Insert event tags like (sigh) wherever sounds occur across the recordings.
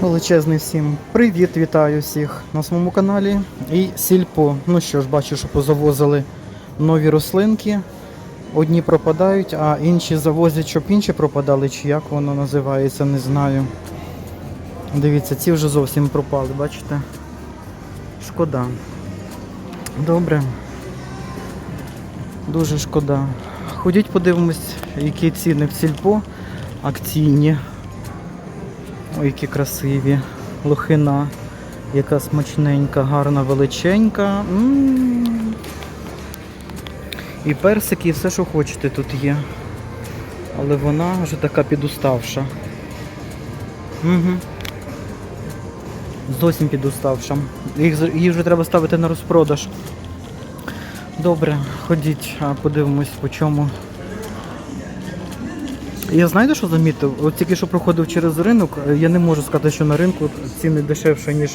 Величезний всім привіт, вітаю всіх на своєму каналі. І сільпо. Ну що ж, бачу, що позавозили нові рослинки. Одні пропадають, а інші завозять, щоб інші пропадали, чи як воно називається, не знаю. Дивіться, ці вже зовсім пропали, бачите? Шкода. Добре. Дуже шкода. Ходіть, подивимось, які ціни в сільпо акційні. Ой, які красиві. Лохина, яка смачненька, гарна, величенька. М. І персики, і все, що хочете, тут є. Але вона вже така підуставша. Угу. Зовсім підуставша. Їх, їх вже треба ставити на розпродаж. Добре, ходіть, подивимось по чому. Я знаєте, що замітив? От тільки що проходив через ринок, е, я не можу сказати, що на ринку ціни дешевше, ніж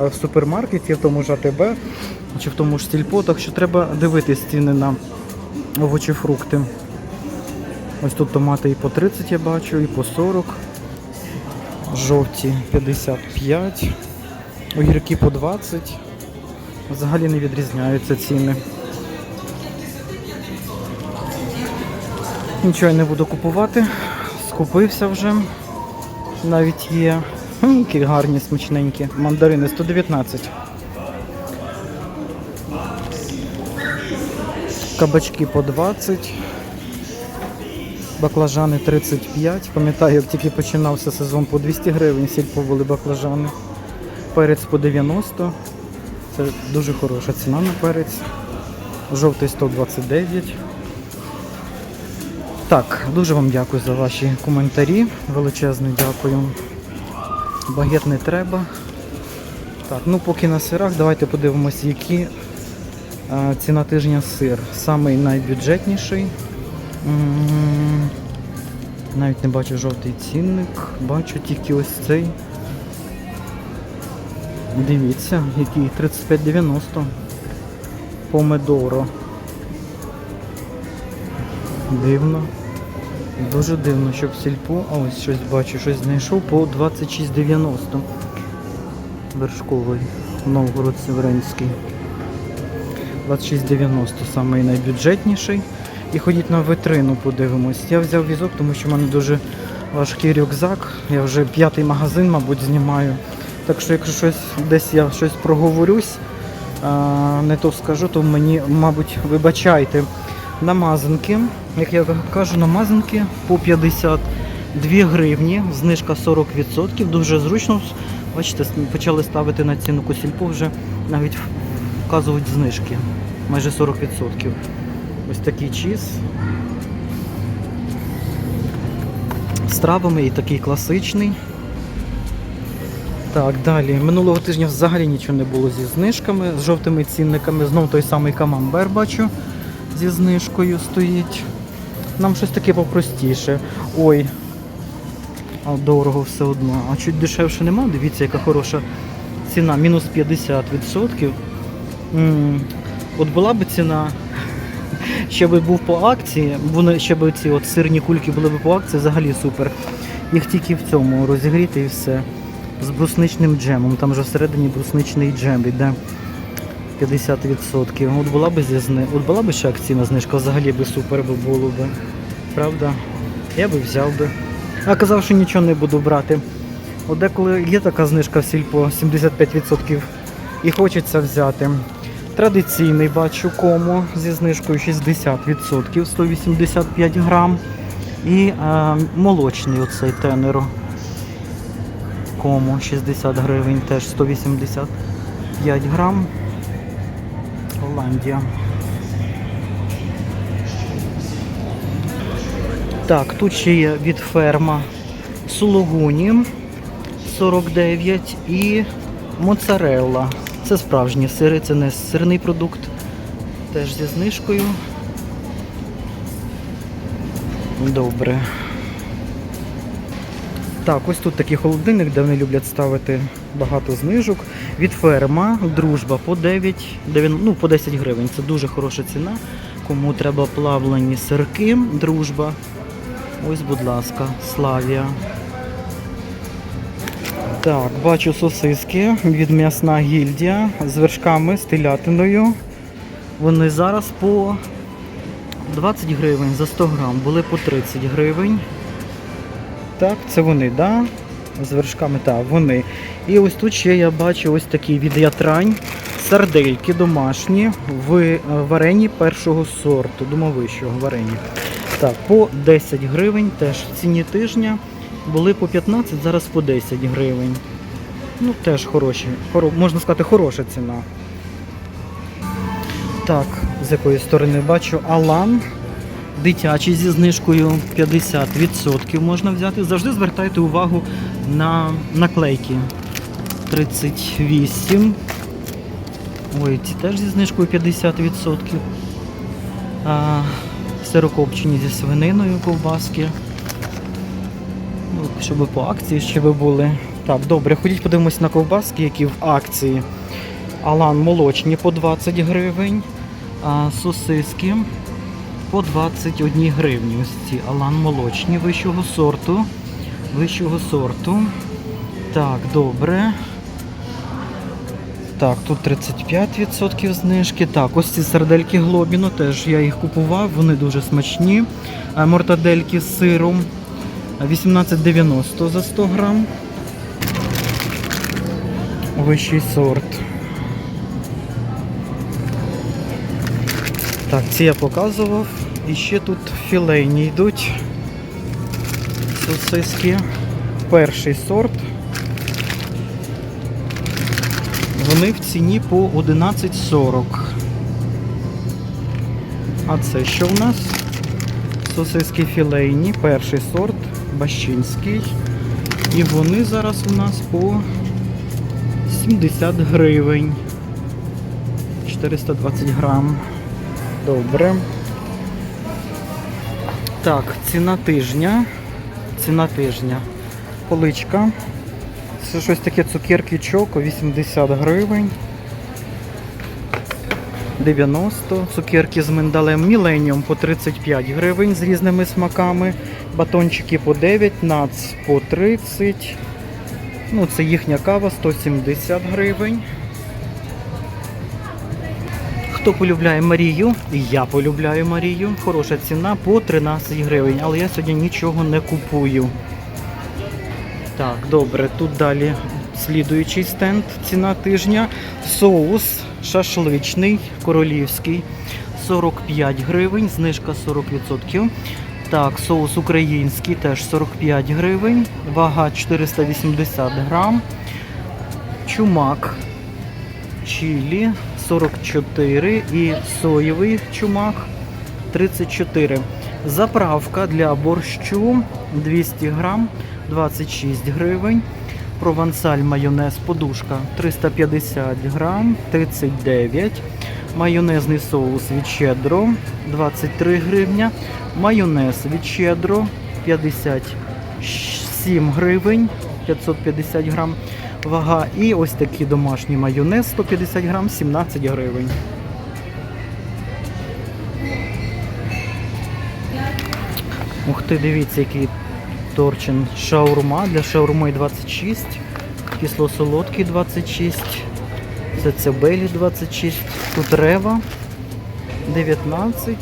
е, в супермаркеті, в тому ж АТБ чи в тому ж сільпо, так що треба дивитись ціни на овочі, фрукти. Ось тут томати і по 30 я бачу, і по 40. Жовті 55, огірки по 20. Взагалі не відрізняються ціни. Нічого я не буду купувати. Скупився вже. Навіть є. Хм, які гарні, смачненькі. Мандарини 119. Кабачки по 20. Баклажани 35. Пам'ятаю, як тільки починався сезон по 200 гривень, сільпо були баклажани. Перець по 90. Це дуже хороша ціна на перець. Жовтий 129. Так, дуже вам дякую за ваші коментарі. Величезне дякую. Багет не треба. Так, ну поки на сирах, давайте подивимося, які е, ціна тижня сир. Самий найбюджетніший. М, Навіть не бачу жовтий цінник. Бачу тільки ось цей. Дивіться, який 35,90. Помидоро. Дивно. Дуже дивно, щоб сільпо. А ось щось бачу, щось знайшов по 26,90. Вершковий. Новгород Северинський. 26,90 самий найбюджетніший. І ходіть на витрину, подивимось. Я взяв візок, тому що в мене дуже важкий рюкзак. Я вже п'ятий магазин, мабуть, знімаю. Так що, якщо щось десь я щось проговорюсь, не то скажу, то мені, мабуть, вибачайте. Намазанки, як я кажу, намазанки по 52 гривні, знижка 40%, дуже зручно. Бачите, почали ставити на ціну сільпо, вже навіть вказують знижки, майже 40%. Ось такий чіз. З травами і такий класичний. Так, далі. Минулого тижня взагалі нічого не було зі знижками, з жовтими цінниками. Знов той самий камамбер бачу зі знижкою стоїть. Нам щось таке попростіше. Ой, а дорого все одно. А чуть дешевше нема, дивіться, яка хороша ціна, мінус 50%. М, От була б ціна, ще би був по акції, вони ще б ці от сирні кульки були б по акції, взагалі супер. Їх тільки в цьому розігріти і все. З брусничним джемом. Там вже всередині брусничний джем іде. 50%. От була б зі зни... От була б ще акційна знижка, взагалі би супер би було би. Правда? Я би взяв би. А казав, що нічого не буду брати. От деколи є така знижка в сільпо 75% і хочеться взяти. Традиційний бачу кому зі знижкою 60%, 185 грам. І е, молочний оцей тенеро. Кому 60 гривень, теж 185 грам. Голландія. Так, тут ще є від ферма сулугуні 49 і моцарелла. Це справжні сири, це не сирний продукт. Теж зі знижкою. Добре. Так, ось тут такий холодильник, де вони люблять ставити багато знижок. Від ферма дружба по 9, 9 ну, по 10 гривень. Це дуже хороша ціна. Кому треба плавлені сирки, дружба. Ось, будь ласка, Славія. Так, бачу сосиски від м'ясна гільдія з вершками, з телятиною. Вони зараз по 20 гривень за 100 грам, були по 30 гривень. Так, це вони, да? З вершками, так, вони. І ось тут ще я бачу ось такі від ятрань. Сардельки домашні в е, варені першого сорту, домовищого варені. Так, по 10 гривень теж в ціні тижня. Були по 15, зараз по 10 гривень. Ну, теж хороші, хоро, можна сказати, хороша ціна. Так, з якої сторони бачу Алан. Дитячий зі знижкою 50% можна взяти. Завжди звертайте увагу на наклейки. 38. Ой, ці теж зі знижкою 50%. А, сирокопчені зі свининою ковбаски. Ну, щоб по акції ще би були. Так, добре, ходіть подивимось на ковбаски, які в акції. Алан молочні по 20 гривень, а сосиски по 21 гривні. Ось ці Алан молочні вищого сорту. Вищого сорту. Так, добре. Так, тут 35% знижки. Так, ось ці сардельки Глобіно, теж я їх купував, вони дуже смачні. Мортадельки з сиром 18,90 за 100 грам. Вищий сорт. Так, ці я показував. І ще тут філейні йдуть. Сосиски. Перший сорт. Вони в ціні по 11,40. А це що в нас? Сосиски філейні, перший сорт, бащинський. І вони зараз у нас по 70 гривень. 420 грам. Добре. Так, ціна тижня. Ціна тижня. Поличка. Це щось таке цукерки чоко, 80 гривень. 90, цукерки з миндалем Міленіум по 35 гривень з різними смаками. Батончики по 9, нац по 30. Ну, це їхня кава 170 гривень. Хто полюбляє Марію, я полюбляю Марію. Хороша ціна по 13 гривень, але я сьогодні нічого не купую. Так, добре, тут далі слідуючий стенд, ціна тижня. Соус шашличний, королівський, 45 гривень, знижка 40%. Так, соус український теж 45 гривень, вага 480 грам. Чумак чилі 44 і соєвий чумак 34. Заправка для борщу 200 грам 26 гривень. Провансаль майонез подушка 350 грам 39. Майонезний соус від щедро 23 гривня. Майонез від щедро 57 гривень 550 грам. Вага і ось такий домашній майонез 150 грам 17 гривень. Ух ти, дивіться, який торчин шаурма. Для шаурми 26, кисло-солодкий 26, це цибелі 26, тут рева 19,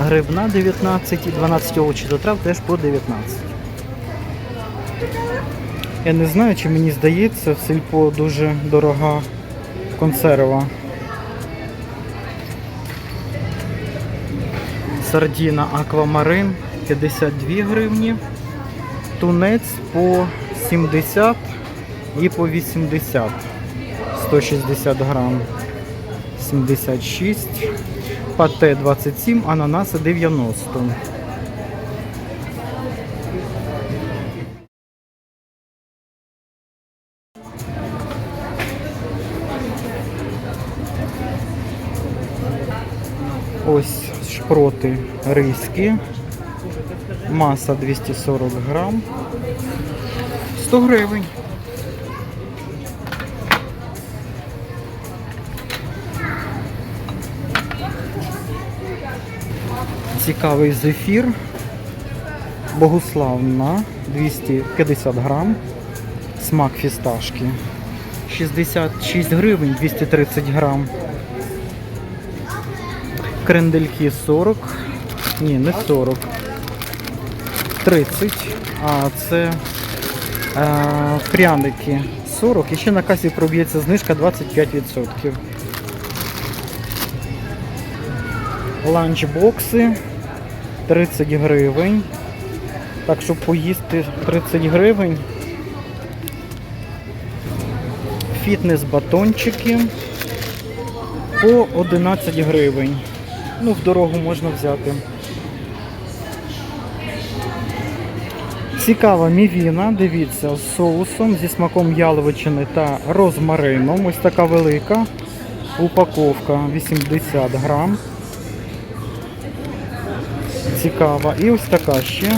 грибна 19 і 12 овочів до трав теж по 19. Я не знаю, чи мені здається, в сільпо дуже дорога консерва. Сардіна аквамарин 52 гривні. Тунець по 70 і по 80. 160 грам 76. Пате 27, ананаси 90. Ось шпроти ризькі. Маса 240 грам. 100 гривень. Цікавий зефір. Богуславна 250 грам. Смак фісташки. 66 гривень 230 грам. Крендельки 40. Ні, не 40. 30. А це е, пряники 40. І ще на касі проб'ється знижка 25%. Ланчбокси 30 гривень. Так, щоб поїсти 30 гривень. Фітнес-батончики по 11 гривень. Ну, в дорогу можна взяти. Цікава мівіна, дивіться, з соусом, зі смаком яловичини та розмарином. Ось така велика упаковка 80 грам. Цікава. І ось така ще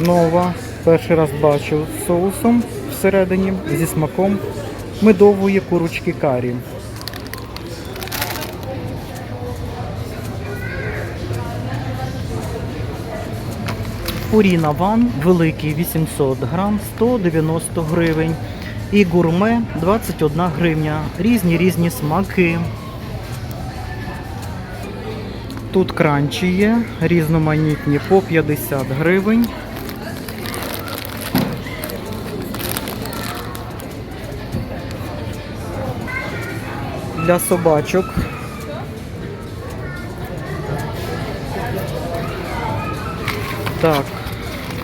нова. Перший раз бачу з соусом всередині, зі смаком медової курочки карі. Пуріна ван великий 800 грам 190 гривень. І гурме 21 гривня. Різні різні смаки. Тут кранчі є, різноманітні по 50 гривень. Для собачок. Так,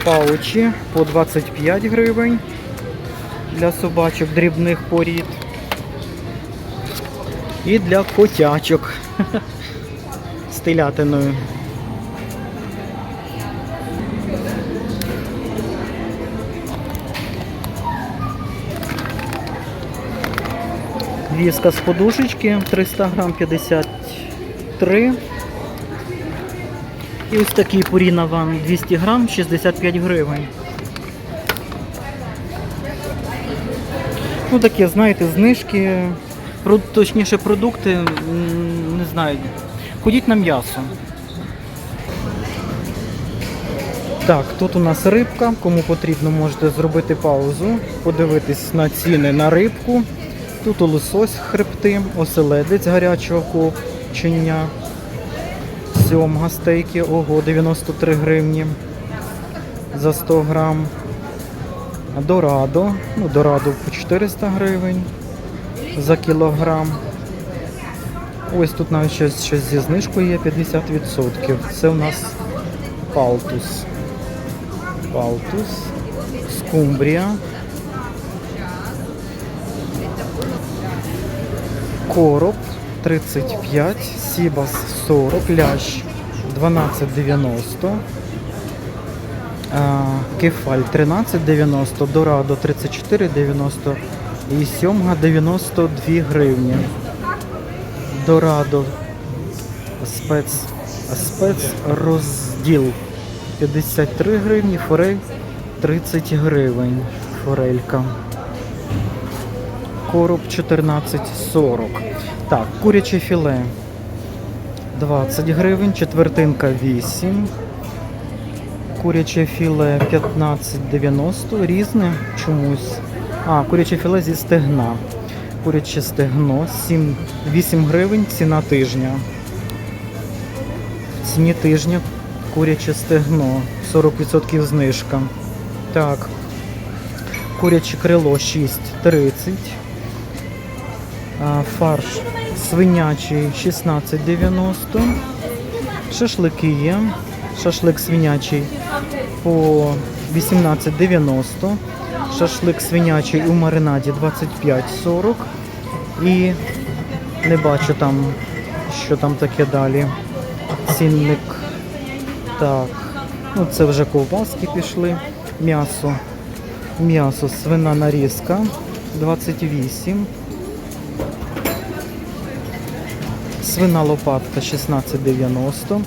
паучі по 25 гривень для собачок дрібних порід. І для котячок (laughs) з телятиною. Віска з подушечки 300 грам 53. І ось такий Purina One 200 грам 65 гривень. Ну такі, знаєте, знижки, точніше продукти, не знаю, ходіть на м'ясо. Так, тут у нас рибка. Кому потрібно, можете зробити паузу, подивитись на ціни на рибку. Тут у лосось хребти, оселедець гарячого копчення, сьомга стейки, ого, 93 гривні за 100 грам. Дорадо, ну дорадо по 400 гривень за кілограм. Ось тут навіть щось, щось зі знижкою є 50%. Це у нас палтус. Палтус, скумбрія. Короб 35, Сібас 40, лящ 12,90. Кефаль 13,90, Дорадо 34,90 і сьомга 92 гривні. Дорадо спец, спецрозділ 53 гривні, форель 30 гривень. Форелька. Короб 14,40. Так, куряче філе 20 гривень, четвертинка 8. Куряче філе 15,90, різне чомусь. А, куряче філе зі стегна. Куряче стегно 7, 8 гривень, ціна тижня. В ціні тижня куряче стегно, 40% знижка. Так. Куряче крило 6,30. Фарш свинячий 16,90. Шашлики є. Шашлик свинячий по 18,90. Шашлик свинячий у маринаді 25,40. І не бачу там, що там таке далі. Цінник. Так. Ну, це вже ковбаски пішли. М'ясо. М'ясо, свина нарізка 28. Свина лопатка 16,90.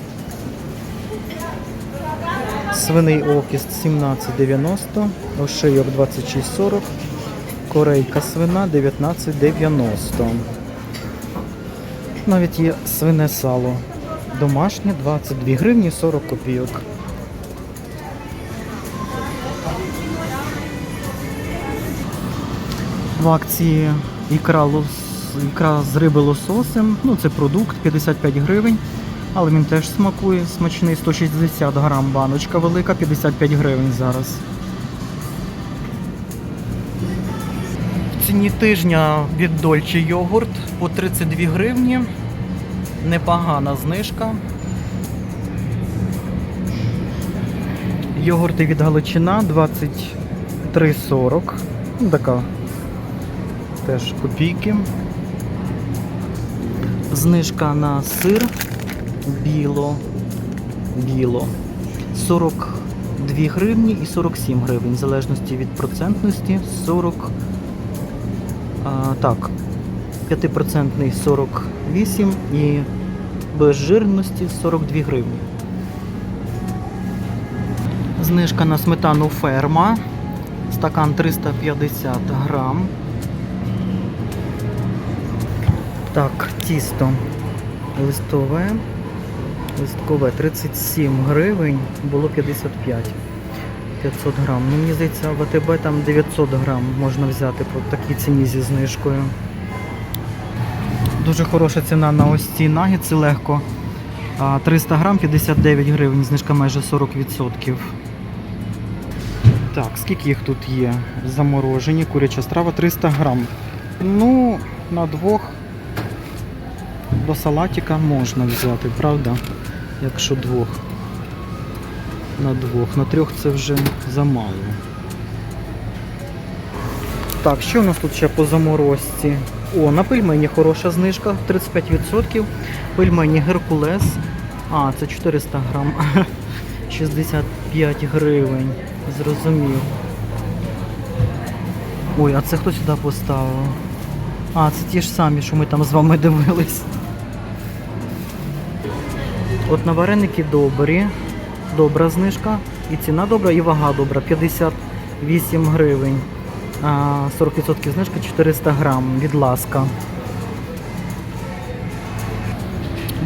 Свиний окіст 17,90. Ошийок 26,40. Корейка свина 19,90. Навіть є свине сало. Домашнє 22 гривні 40 копійок. В акції ікра, лос- ікра з риби лососем. Ну, це продукт 55 гривень. Але він теж смакує, смачний 160 грам баночка велика, 55 гривень зараз. В ціні тижня від Дольче йогурт по 32 гривні. Непогана знижка. Йогурти від Галичина 23,40. Ну, така теж копійки. Знижка на сир біло. Біло. 42 гривні і 47 гривень, в залежності від процентності. 40. А, так, 5% 48 і без жирності 42 гривні. Знижка на сметану ферма. Стакан 350 грам. Так, тісто листове. Листкове 37 гривень, було 55. 500 грам. Ну, мені здається, в АТБ там 900 грам можна взяти по такій ціні зі знижкою. Дуже хороша ціна на ось ці нагетси легко. 300 грам 59 гривень, знижка майже 40%. Так, скільки їх тут є? Заморожені, куряча страва 300 грам. Ну, на двох до салатика можна взяти, правда? Якщо двох. На двох. На трьох це вже замало. Так, що у нас тут ще по заморозці? О, на пельмені хороша знижка, 35%. Пельмені Геркулес. А, це 400 грам. (laughs) 65 гривень. Зрозумів. Ой, а це хто сюди поставив? А, це ті ж самі, що ми там з вами дивились. От на вареники добрі. Добра знижка. І ціна добра, і вага добра. 58 гривень. 40% знижка 400 грам від ласка.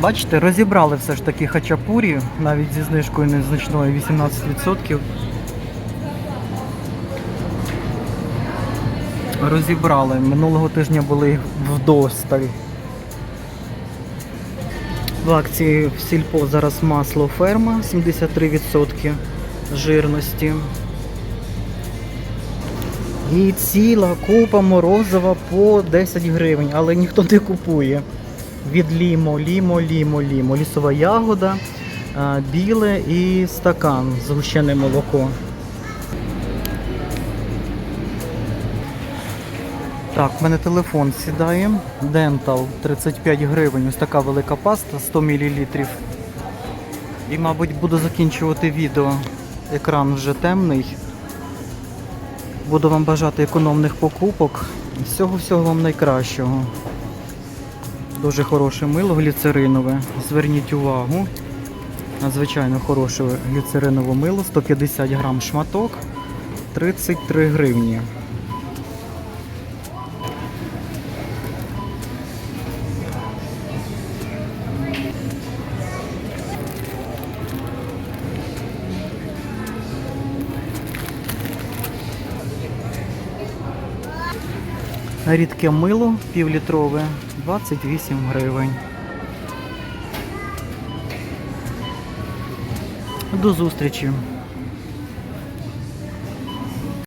Бачите, розібрали все ж таки хачапурі, навіть зі знижкою незначною 18%. Розібрали. Минулого тижня були вдосталь. В акції в сільпо зараз масло ферма 73% жирності. І ціла купа морозива по 10 гривень, але ніхто не купує. Від лімо, лімо, лімо, лімо. Лісова ягода, біле і стакан згущене молоко. Так, в мене телефон сідає. Dental 35 гривень. Ось така велика паста 100 мл. І, мабуть, буду закінчувати відео. Екран вже темний. Буду вам бажати економних покупок. Всього-всього вам найкращого. Дуже хороше мило гліцеринове. Зверніть увагу. Надзвичайно хороше гліцеринове мило. 150 грам шматок. 33 гривні. Рідке мило півлітрове 28 гривень. До зустрічі!